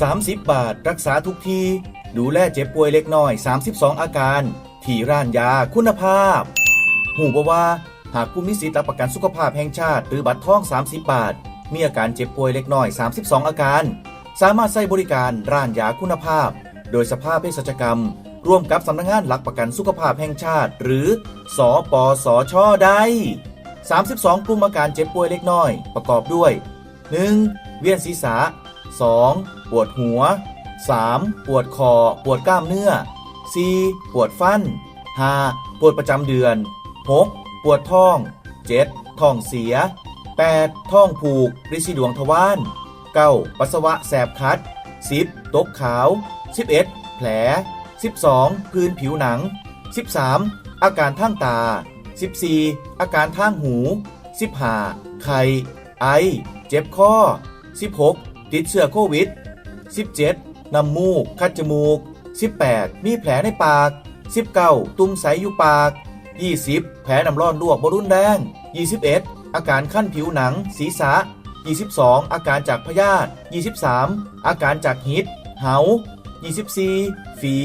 30 บาท รักษาทุกที ดูแลเจ็บป่วยเล็กน้อย 32 อาการ ที่ร้านยาคุณภาพ หูบว่า หากผู้มีสิทธิ์รับประกันสุขภาพแห่งชาติ หรือบัตรทอง 30 บาท มีอาการเจ็บป่วยเล็กน้อย 32 อาการ สามารถใช้บริการร้านยาคุณภาพ โดยสภาพเภสัชกรรม ร่วมกับสำนักงานหลักประกันสุขภาพแห่งชาติ หรือสอปสช ได้ 32 กลุ่มอาการเจ็บป่วยเล็กน้อย ประกอบด้วย 1. เวียนศีรษะ 2. ปวดหัว 3. ปวดคอ ปวดกล้ามเนื้อ 4. ปวดฟัน 5. ปวดประจำเดือน 6. ปวดท้อง 7. ท้องเสีย 8. ท้องผูกริดสีดวงทวาร 9. ปัสสาวะแสบคัด 10. ตกขาว 11. แผล 12. พื้นผิวหนัง 13. อาการทางตา 14. อาการทางหู 15. ไข้ไอ เจ็บคอ 16. ติดเชื้อโควิด 17. น้ำมูก คัดจมูก 18. มีแผลในปาก 19. ตุ่มใสอยู่ปาก 20. แผลน้ำร้อนลวกบรุนแรง 21. อาการขั้นผิวหนัง ศีรษะ 22. อาการจากพยาธิ 23. อาการจากหิดเหา 24. ฝี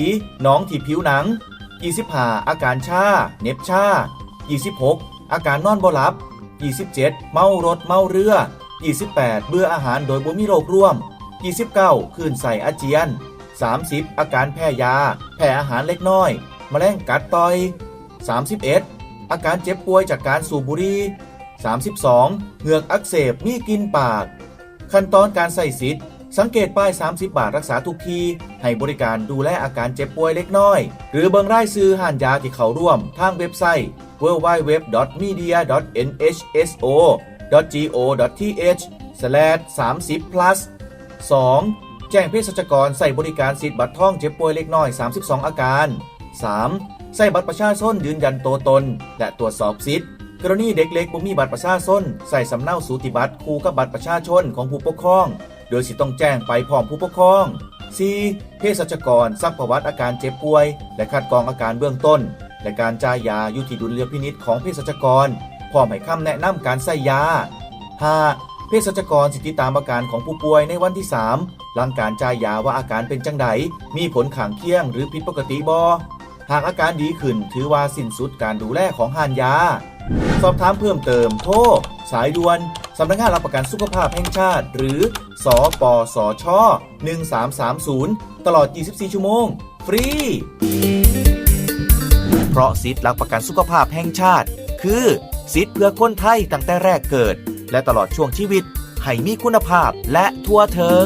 หนองที่ผิวหนัง 25. อาการชาเน็บชา 26. อาการนอนบ่หลับ 27. เมารถเมาเรือ 28 เบื่ออาหารโดยบ่มิโรคร่วม 29คืนใส่อาเจียน 30 อาการแพ้ยา แพ้อาหารเล็กน้อยมแมลงกัดต่อย 31 อาการเจ็บป่วยจากการสูบบุหรี่ 32เหงือกอักเสบมีกินปาก ขั้นตอนการใส่สิทธิ์ สังเกตป้าย 30 บาทรักษาทุกที ให้บริการดูแลอาการเจ็บป่วยเล็กน้อย หรือเบิงรายซื้อห่านยาที่เขาร่วม ทางเว็บไซต์ www.media.nhso www.go.th/30plus 2. แจ้งเภสัชกรใส่บริการสิทธิ์บัตรท่องเจ็บป่วยเล็กน้อย 32 อาการ 3. ใส่บัตรประชาชนยืนยันตัวตน และตรวจสอบสิทธิ์ กรณีเด็กเล็กบ่มีบัตรประชาชนใส่สำเนาสูติบัตรคู่กับบัตรประชาชนของผู้ปกครอง โดยสิต้องแจ้งไปพร้อมผู้ปกครอง 4. เภสัชกรซักประวัติอาการเจ็บป่วย และคัดกรองอาการเบื้องต้น และการจ่ายยาอยู่ที่ดุลยพินิษของเภสัชกร ร้อมให้คำแนะนำการใส่ยา 5. เภสัชกรสิติตามอาการของผู้ป่วยในวันที่ 3 หลังการจ่ายยาว่าอาการเป็นจังไดมีผลข้างเคียงหรือผิดปกติบอหากอาการดีขึ้นถือว่าสิ้นสุดการดูแลของหานยา สอบถามเพิ่มเติมโทรสายด่วนสำนักงานรับประกันสุขภาพแห่งชาติ หรือสอปสช 1330 ตลอด 24 ชั่วโมง ฟรี เพราะสิทธิ์หลักประกันสุขภาพแห่งชาติ คือ สิทธิ์เพื่อคนไทยตั้งแต่แรกเกิด และตลอดช่วงชีวิต ให้มีคุณภาพและทั่วถึง